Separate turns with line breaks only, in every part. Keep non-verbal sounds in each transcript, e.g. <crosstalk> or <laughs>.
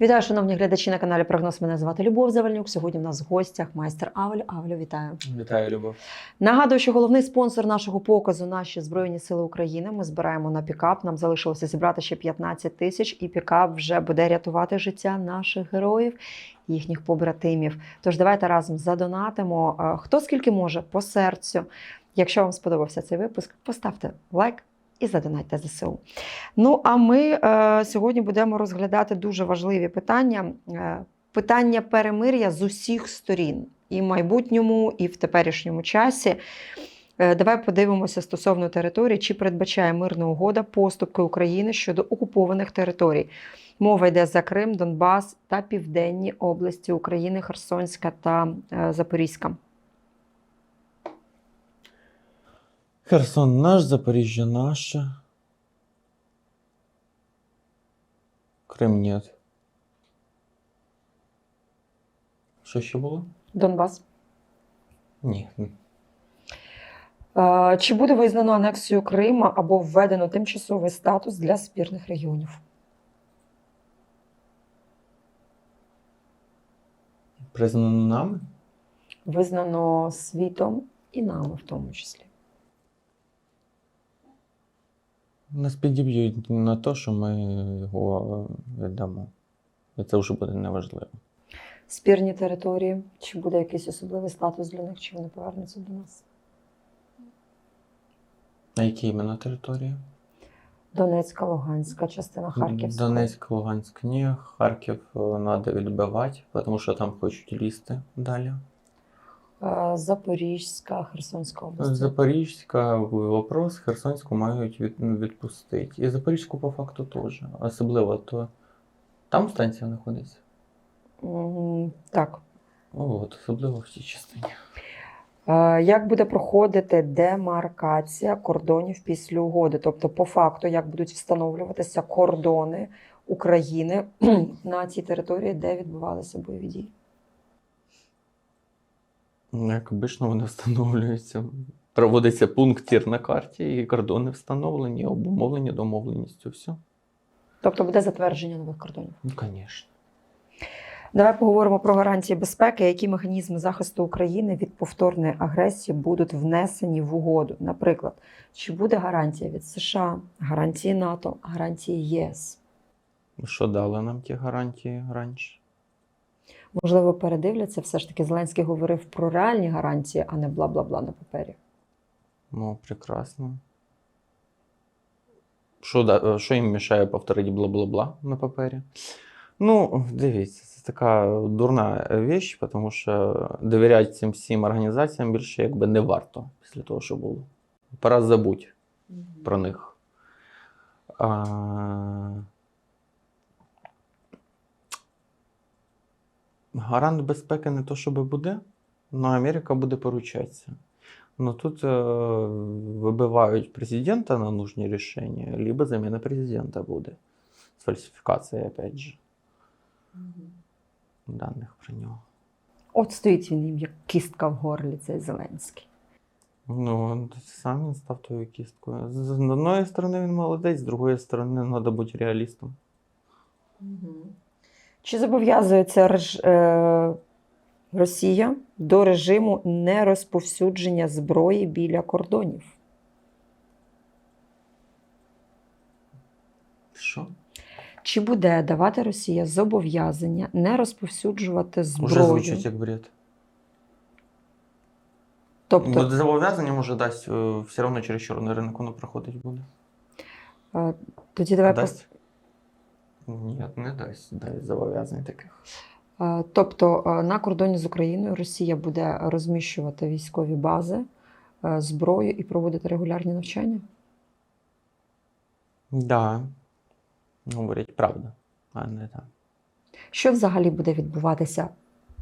Вітаю, шановні глядачі на каналі Прогноз. Мене звати Любов Завальнюк. Сьогодні в нас в гостях майстер Авель. Авелю, вітаю.
Вітаю, Любов.
Нагадую, що головний спонсор нашого показу наші Збройні Сили України. Ми збираємо на пікап. Нам залишилося зібрати ще 15 тисяч, і пікап вже буде рятувати життя наших героїв, їхніх побратимів. Тож давайте разом задонатимо. Е, Хто скільки може по серцю. Якщо вам сподобався цей випуск, поставте лайк. І задонатьте ЗСУ. Ну а ми е, сьогодні будемо розглядати дуже важливі питання. Е, питання перемир'я з усіх сторін, і в майбутньому, і в теперішньому часі. Е, Давай подивимося стосовно території, чи передбачає мирна угода поступки України щодо окупованих територій. Мова йде за Крим, Донбас та південні області України, Херсонська та е, Запорізька.
Херсон наш, Запоріжжя наше. Крим нет. Що ще було?
Донбас.
Ні.
Е, Чи буде визнано анексію Крима або введено тимчасовий статус для спірних регіонів?
Признано нами?
Визнано світом і нами в тому числі.
Нас підіб'ють на те, що ми його віддамо. І це вже буде неважливо.
Спірні території, чи буде якийсь особливий статус для них, чи вони повернуться до нас?
На якій іменно території?
Донецька, Луганська, частина Харківська.
Донецьк, Луганськ, ні. Харків треба відбивати, тому що там хочуть лізти далі.
Е, Запорізька, Херсонська область.
Запорізька вопрос, Херсонську мають від, ну, відпустити. І Запорізьку по факту теж. Особливо то там станція знаходиться.
Так.
От, особливо в цій частині.
Е, Як буде проходити демаркація кордонів після угоди? Тобто, по факту, як будуть встановлюватися кордони України <clears throat> на цій території, де відбувалися бойові дії?
Ну, Як обично вони встановлюються. Проводиться пунктір на карті, і кордони встановлені, обумовлені домовленістю. Все.
Тобто буде затвердження нових кордонів.
Ну, звісно.
Давай поговоримо про гарантії безпеки, які механізми захисту України від повторної агресії будуть внесені в угоду. Наприклад, чи буде гарантія від США, гарантії НАТО, гарантії ЄС?
Що дали нам ті гарантії раніше?
Можливо, передивляться, все ж таки Зеленський говорив про реальні гарантії, а не бла бла бла на папері.
Ну, прекрасно. Що, да, що їм мішає повторити бла-бла-бла на папері? Ну, дивіться, це така дурна віч, тому що довіряти цим всім організаціям більше якби не варто після того, що було. Пора забути про них. А... Гарант безпеки не то, щоб буде, але Америка буде поручатися. Но тут э, выбивают президента на нужные решения, либо замена президента будет. С фальсификацией, опять же, даних про нього.
От стоїть він їм як кістка в горлі, цей Зеленський.
Ну, сам він став тою кісткою. З з одної сторони він молодець, з другої сторони треба бути реалістом.
Чи зобов'язується реж... е... Росія до режиму нерозповсюдження зброї біля кордонів?
Що?
Чи буде давати Росія зобов'язання не розповсюджувати
Уже
зброю?
звучить як бред.
Тобто,
Тобто... Зобов'язання може дасть, е, все одно через чорний ринок воно проходить буде.
е, тоді давай пос-?
Ні, не дасть. Дасть зобов'язань таких.
Е, Тобто е, на кордоні з Україною Росія буде розміщувати військові бази, е, зброю і проводити регулярні навчання?
Да. Говорять правду, а не так.
Що взагалі буде відбуватися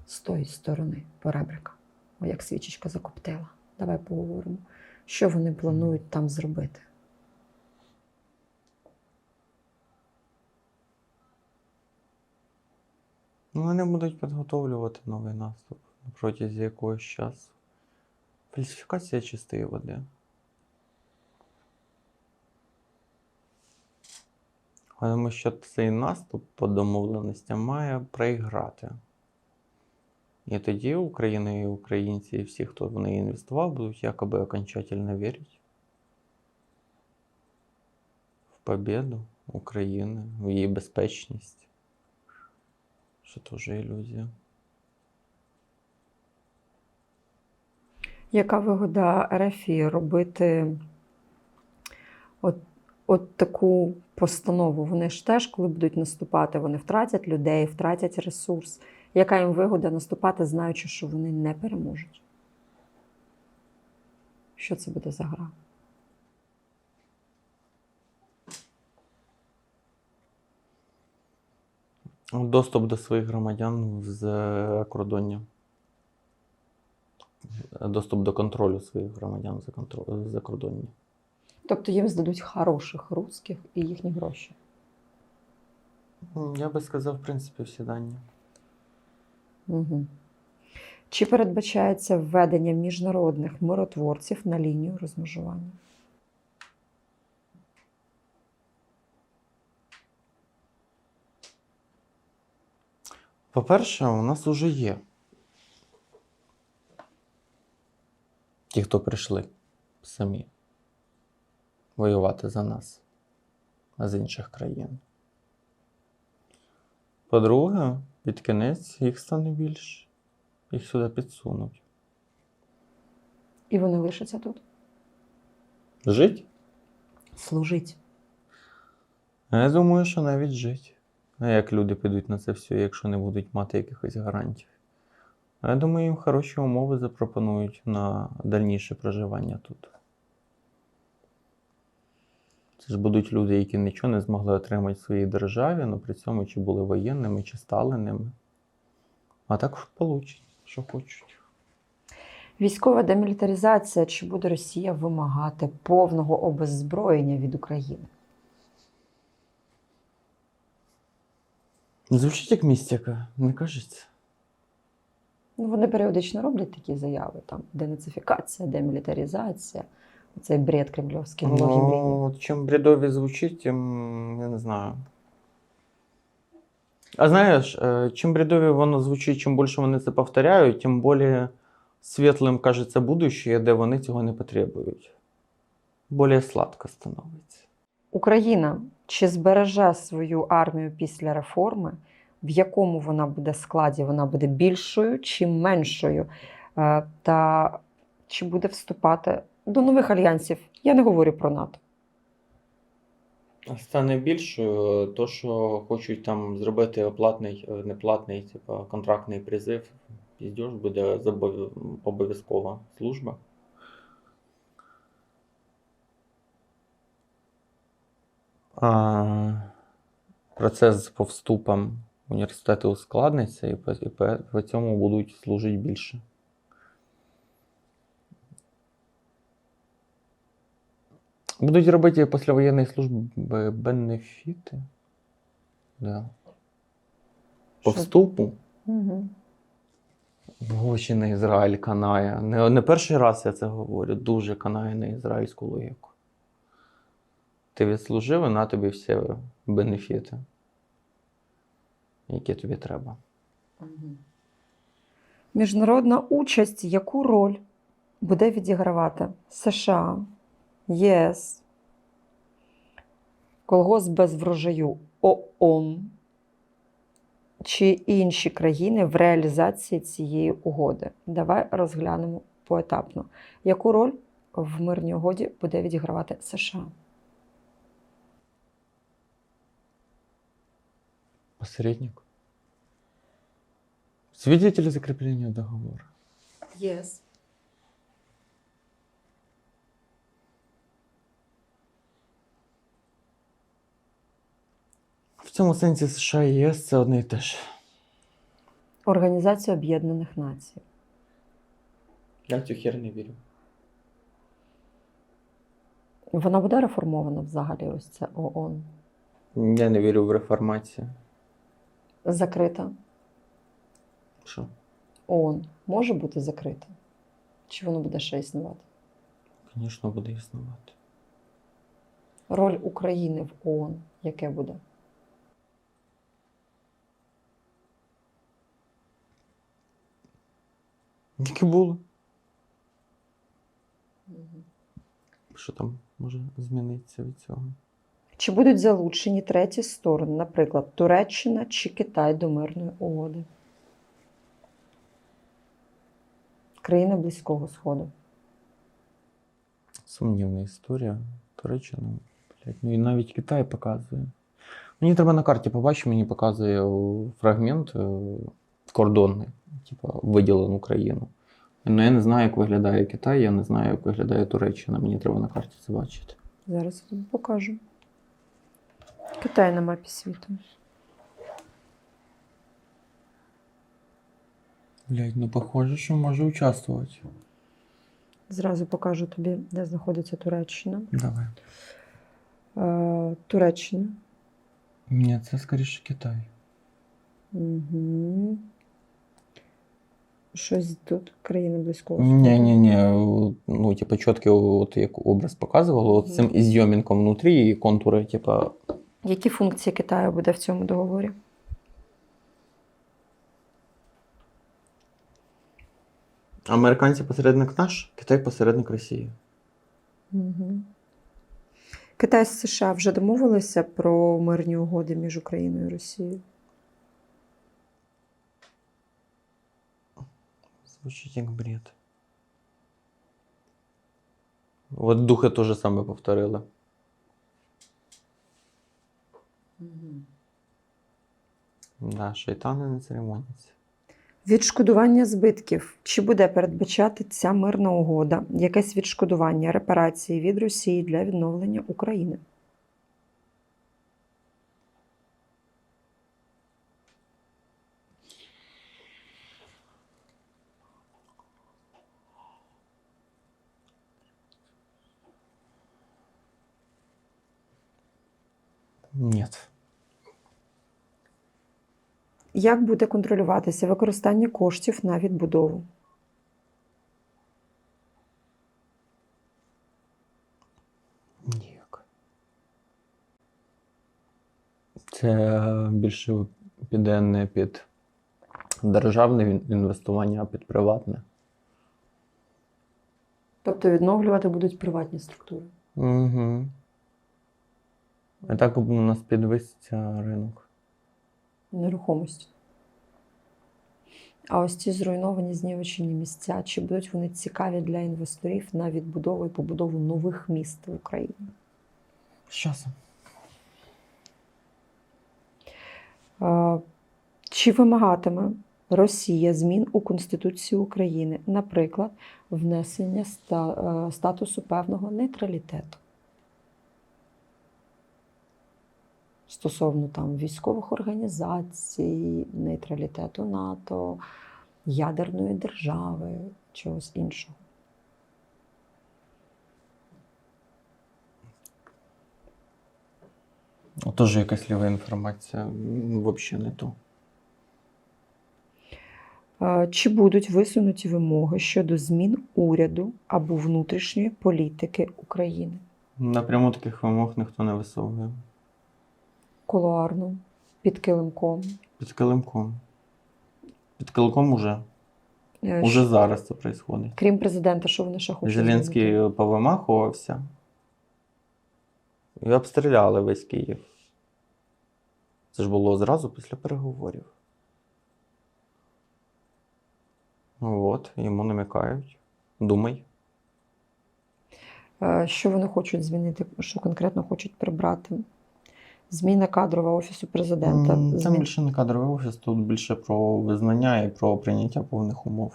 з тої сторони поребрика? О, як свічечка закоптила. Давай поговоримо. Що вони планують там зробити?
Ну, вони будуть підготовлювати новий наступ на протязі якогось часу. Фальсифікація чистої води. Тому що цей наступ по домовленостям має проіграти. І тоді Україна і українці, і всі, хто в неї інвестував, будуть якоби окончательно вірити в победу України, в її безпечність. Що теж ілюзія.
Яка вигода РФ робити от, от таку постанову? Вони ж теж, коли будуть наступати, вони втратять людей, втратять ресурс. Яка їм вигода наступати, знаючи, що вони не переможуть? Що це буде за гра?
Доступ до своїх громадян з кордоння. Доступ до контролю своїх громадян за, контроль, за кордоння.
Тобто їм здадуть хороших русських і їхні гроші.
Я би сказав, в принципі, всі дані.
Угу. Чи передбачається введення міжнародних миротворців на лінію розмежування?
По-перше, у нас вже є ті, хто прийшли самі воювати за нас з інших країн. По-друге, під кінець їх стане більше. Їх сюди підсунуть.
І вони лишаться тут?
Жить?
Служить.
Я думаю, що навіть жить. А як люди підуть на це все, якщо не будуть мати якихось гарантій? Я думаю, їм хороші умови запропонують на дальніше проживання тут. Це ж будуть люди, які нічого не змогли отримати в своїй державі, але при цьому чи були воєнними, чи стали ними. А так получать, що хочуть.
Військова демілітаризація. Чи буде Росія вимагати повного обеззброєння від України?
Звучить як містика, не кажеться.
Ну, вони періодично роблять такі заяви: там денацифікація, демілітаризація, цей бред кремльовський вологі.
Ну, чим бредові звучить, тим я не знаю. А знаєш, е, чим бредові воно звучить, чим більше вони це повторяють, тим більш світлим кажеться будущее, де вони цього не потребують. Більш сладко становиться.
Україна чи збереже свою армію після реформи? В якому вона буде складі? Вона буде більшою чи меншою? Е, Та чи буде вступати до нових альянсів? Я не говорю про НАТО.
Стане більшою, то, що хочуть там зробити оплатний, е, неплатний, типу, контрактний призив, піздьош буде обов'язкова служба. А, процес по вступам в університети ускладниться і по, і по, по цьому будуть служити більше. Будуть робити післявоєнної служби бенефіти. Да. По
Що?
вступу
Угу.
Гроші на Ізраїль канає. Не, не перший раз я це говорю. Дуже канає на ізраїльську логіку. Ти відслужив, і на тобі всі бенефіти, які тобі треба.
Міжнародна участь, яку роль буде відігравати США, ЄС, колгосп без врожаю ООН чи інші країни в реалізації цієї угоди? Давай розглянемо поетапно. Яку роль в мирній угоді буде відігравати США?
Посередник. Свидетель закрепления договора.
ЄС.
В цьому сенсі США і ЄС це одне і те ж.
Організація Об'єднаних Націй.
Я в цю хер не вірю.
Вона буде реформована взагалі, ось це ООН.
Я не вірю в реформацію.
Закрита.
Що?
ООН може бути закрита? Чи воно буде ще існувати?
Звісно, буде існувати.
Роль України в ООН яке буде?
Які були? Що там може змінитися від цього?
Чи будуть залучені треті сторони, наприклад, Туреччина чи Китай до мирної угоди? Країни Близького Сходу.
Сумнівна історія. Туреччина, блядь, ну і навіть Китай показує. Мені треба на карті побачити, мені показує фрагмент е, кордонний, типу, виділену країну. Ну, я не знаю, як виглядає Китай, я не знаю, як виглядає Туреччина. Мені треба на карті це бачити.
Зараз я тобі покажу. Китай на мапі світу.
Блядь, ну похоже, що може участвувати.
Зразу покажу тобі, де знаходиться Туреччина.
Давай.
Е, Туреччина.
Ні, це скоріше Китай.
Угу. Щось тут, країни Близького.
Ні, ні, ні. Ну, типу, чіткий от як образ показувало, от цим ізйомінком внутрі і контури, типу,
Які функції Китаю буде в цьому договорі?
американці посередник наш, Китай посередник Росії.
Угу. Китай з США вже домовилися про мирні угоди між Україною і Росією.
Звучить як бред. От духи те же саме повторили. Да, шайтани не церемоняться.
Відшкодування збитків. Чи буде передбачати ця мирна угода якесь відшкодування репарації від Росії для відновлення України?
Ні.
Як буде контролюватися використання коштів на відбудову?
Ніяк. Це більше піде не під державне інвестування, а під приватне.
Тобто відновлювати будуть приватні структури.
Угу. І так у нас підвиситься ринок.
нерухомості. А ось ці зруйновані знівечені місця, чи будуть вони цікаві для інвесторів на відбудову і побудову нових міст в Україні?
З часом.
Чи вимагатиме Росія змін у Конституцію України, наприклад, внесення е, статусу певного нейтралітету? Стосовно там військових організацій, нейтралітету НАТО, ядерної держави, чогось іншого.
Теж якась ліва інформація. Взагалі не то.
Чи будуть висунуті вимоги щодо змін уряду або внутрішньої політики України?
Напряму таких вимог ніхто не висовує.
Колуарно, під килимком.
Під килимком. Під килимком уже.
Е,
Уже
щ-
зараз це відбувається.
Крім президента, що вони ще хочуть? змінити?
Зеленський повимахувався. І обстріляли весь Київ. Це ж було зразу після переговорів. Ну От, йому намікають. Думай.
Е, Що вони хочуть змінити? Що конкретно хочуть прибрати? Зміна кадрова офісу президента.
Там
змін-
більше не кадровий офіс, тут більше про визнання і про прийняття повних умов.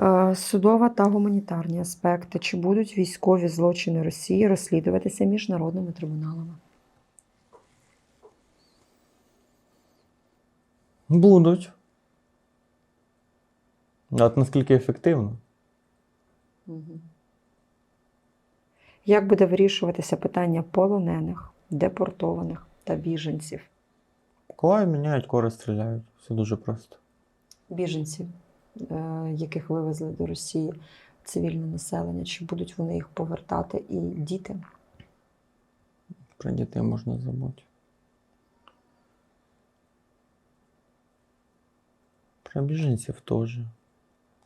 Е, Судова та гуманітарні аспекти. Чи будуть військові злочини Росії розслідуватися міжнародними трибуналами?
Будуть. От наскільки ефективно?
Як буде вирішуватися питання полонених, депортованих та біженців?
Коли міняють, кори стріляють. Все дуже просто.
Біженців, е, яких вивезли до Росії, цивільне населення? Чи будуть вони їх повертати і діти?
Про дітей можна забути. Про біженців теж.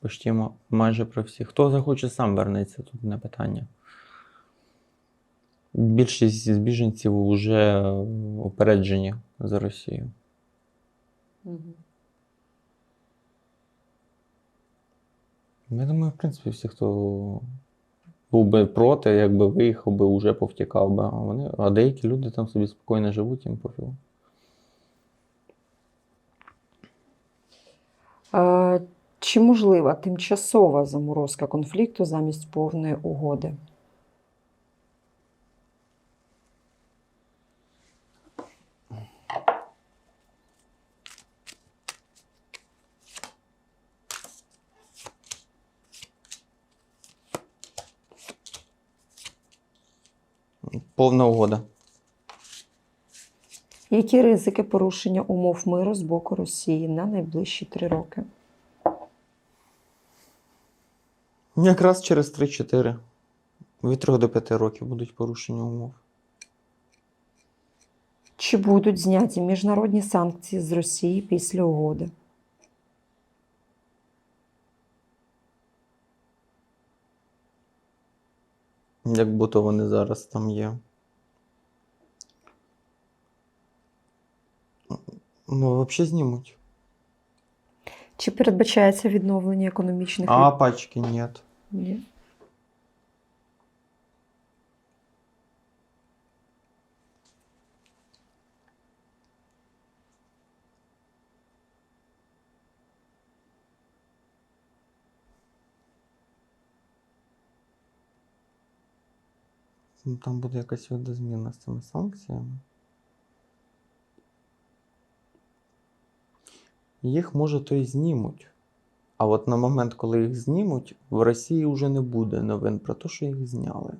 Почти майже про всіх. Хто захоче, сам вернеться, тут не питання. Більшість з біженців вже упереджені за Росію. Я думаю, в принципі, всі, хто був би проти, якби виїхав би, вже повтікав би. А, вони, а деякі люди там собі спокійно живуть, їм пофігу.
Е, Чи можлива тимчасова заморозка конфлікту замість повної угоди?
Повна угода.
Які ризики порушення умов миру з боку Росії на найближчі три роки?
Якраз через 3-4. Від 3 до 5 років будуть порушення умов.
Чи будуть зняті міжнародні санкції з Росії після угоди?
Як будто вони зараз там є. Ну, взагалі знімуть.
Чи передбачається відновлення економічних
А пачки ні.
Ні.
Там буде якась видозміна з цими санкціями. Їх може то й знімуть. А от на момент, коли їх знімуть, в Росії вже не буде новин про те, що їх зняли.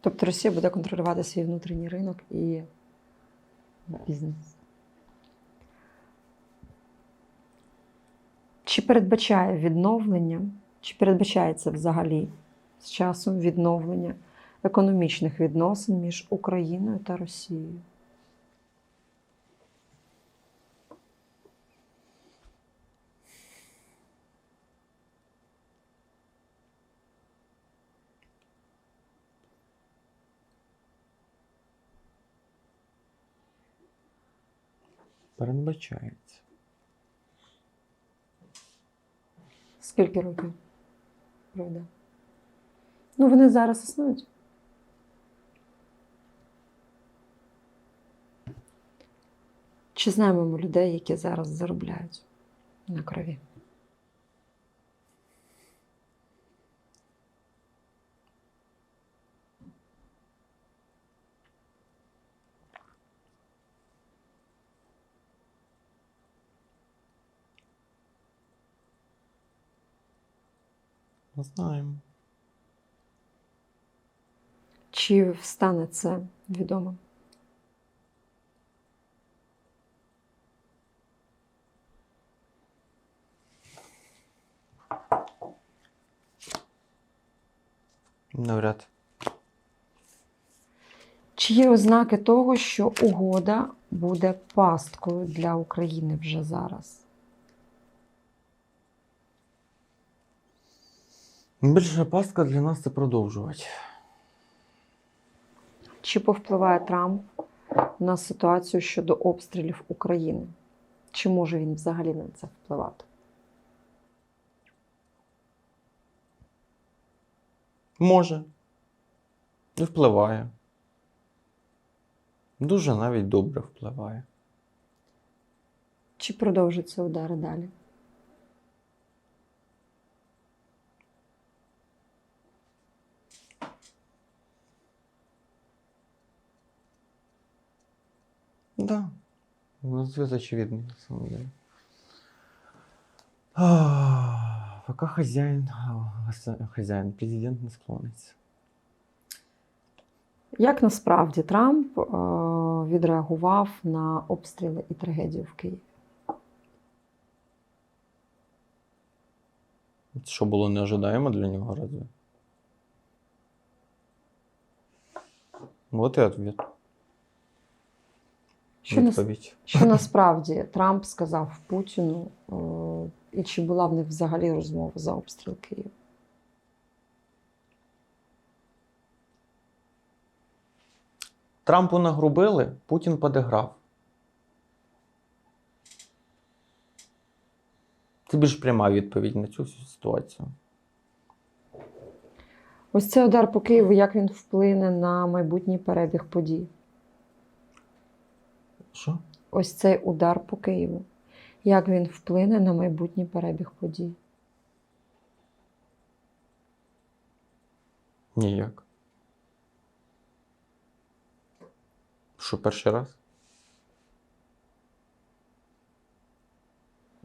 Тобто Росія буде контролювати свій внутрішній ринок і бізнес. Чи передбачає відновлення, чи передбачається взагалі з часом відновлення економічних відносин між Україною та Росією?
Передбачається.
Скільки років? Правда? Ну, вони зараз існують. Чи знаємо ми людей, які зараз заробляють на крові?
Знаємо.
Чи стане це відомо?
Навряд.
Чи є ознаки того, що угода буде пасткою для України вже зараз?
Більша пастка для нас це продовжувати.
Чи повпливає Трамп на ситуацію щодо обстрілів України? Чи може він взагалі на це впливати?
Може. І впливає. Дуже навіть добре впливає.
Чи продовжаться удари далі?
Да. Ну, Зв'яз очевидний, на самом деле. Пока хазяїн, э, хазяїн, президент не склониться.
Як насправді Трамп е, відреагував на обстріли і трагедію в Києві?
Що було неожидаємо для нього разве? Ну, от і відповідь.
Що,
Відповідь.
що <laughs> насправді Трамп сказав Путіну, е, і чи була в них взагалі розмова за обстріл Києва?
Трампу нагрубили, Путін подиграв. Це більш пряма відповідь на цю всю ситуацію.
Ось цей удар по Києву, як він вплине на майбутній перебіг подій?
Що?
Ось цей удар по Києву. Як він вплине на майбутній перебіг подій?
Ніяк. Що, перший раз?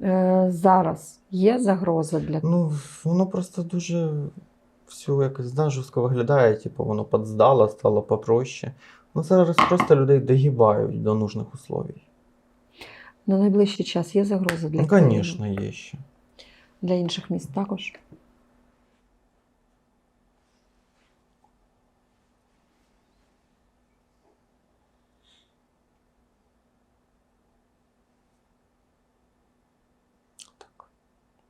Е, зараз є загроза для
Ну, воно просто дуже все якось да, жорстко виглядає, типу, воно подздало, стало попроще. Ну, зараз просто людей догибають до нужних условий.
на найближчий час є загроза для
Ну, звісно, є ще.
для інших міст також.
Так.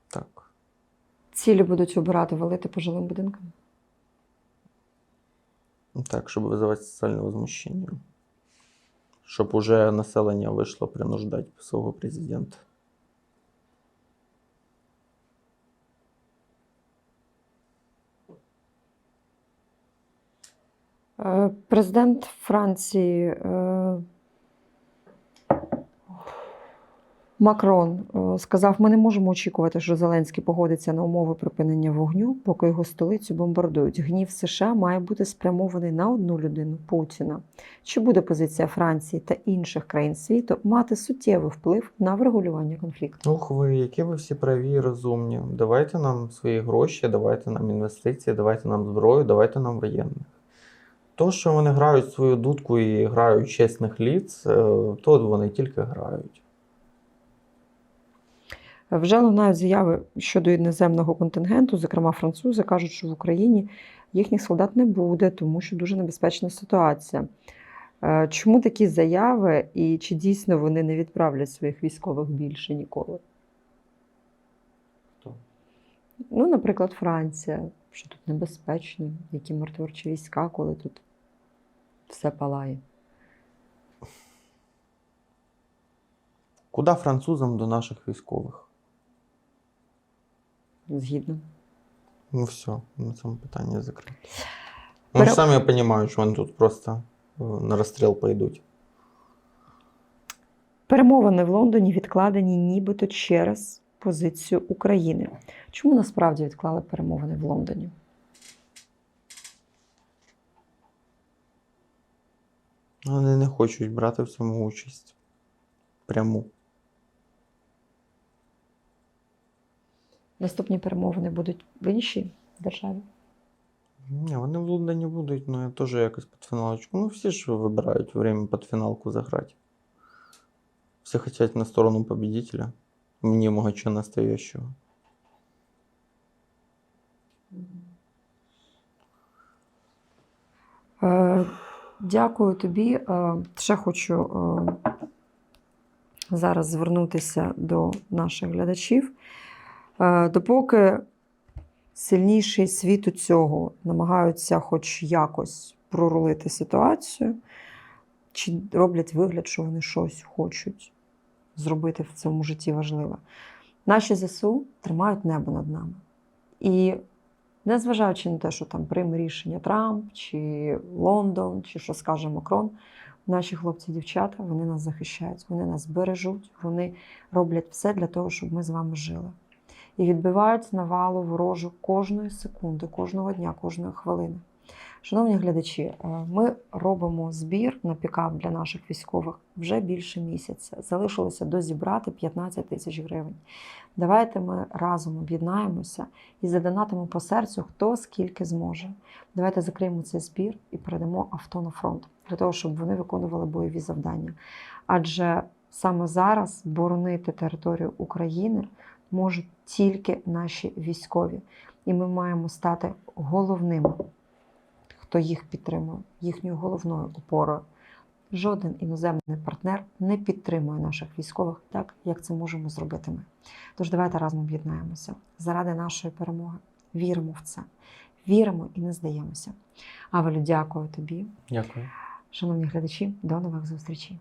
Так.
Цілі будуть обирати валити по жилим будинкам.
Так, щоб визивати соціальне возмущення. Щоб уже населення вийшло принуждати свого президента.
Е, Президент Франції е, Макрон е, сказав: ми не можемо очікувати, що Зеленський погодиться на умови припинення вогню, поки його столицю бомбардують. Гнів США має бути спрямований на одну людину Путіна. Чи буде позиція Франції та інших країн світу мати суттєвий вплив на врегулювання конфлікту?
Ух ви, які ви всі праві і розумні. Давайте нам свої гроші, давайте нам інвестиції, давайте нам зброю, давайте нам воєнних. То, що вони грають свою дудку і грають чесних ліц, е, то вони тільки грають.
Вже лунають заяви щодо іноземного контингенту, зокрема французи кажуть, що в Україні їхніх солдат не буде, тому що дуже небезпечна ситуація. Е, Чому такі заяви і чи дійсно вони не відправлять своїх військових більше ніколи?
Хто?
Ну, наприклад, Франція, що тут небезпечно, які миротворчі війська, коли тут все палає.
Куди французам до наших військових?
Згідно.
Ну все, на цьому питання закрите. Вони ж
Пере-
самі розуміють, що вони тут просто е, на розстріл пойдуть.
Перемовини в Лондоні відкладені нібито через позицію України. Чому насправді відклали перемовини в Лондоні?
Вони не хочуть брати в цьому участь. Пряму.
Наступні перемовини будуть в іншій державі.
Ні, вони в Лондоні будуть, ну я теж якось під фіналочку. Ну, всі ж вибирають время під фіналку заграти. Всі хочуть на сторону победителя, мнимого чи настоящего.
Е, Дякую тобі. Е, Ще хочу е, зараз звернутися до наших глядачів. Е, Допоки сильніші світу цього намагаються хоч якось прорулити ситуацію, чи роблять вигляд, що вони щось хочуть зробити в цьому житті важливе. Наші ЗСУ тримають небо над нами. І незважаючи на те, що там прийме рішення Трамп чи Лондон, чи що скаже Макрон, наші хлопці і дівчата вони нас захищають, вони нас бережуть, вони роблять все для того, щоб ми з вами жили. І відбивають навалу ворожу кожної секунди, кожного дня, кожної хвилини. Шановні глядачі, е, ми робимо збір на пікап для наших військових вже більше місяця. Залишилося дозібрати 15 тисяч гривень. Давайте ми разом об'єднаємося і задонатимо по серцю, хто скільки зможе. Давайте закриємо цей збір і передамо авто на фронт для того, щоб вони виконували бойові завдання. Адже саме зараз боронити територію України можуть тільки наші військові. І ми маємо стати головними, хто їх підтримує, їхньою головною опорою. Жоден іноземний партнер не підтримує наших військових так, як це можемо зробити ми. Тож давайте разом об'єднаємося заради нашої перемоги. Віримо в це, віримо і не здаємося. Авелю, дякую тобі.
Дякую.
Шановні глядачі, до нових зустрічей.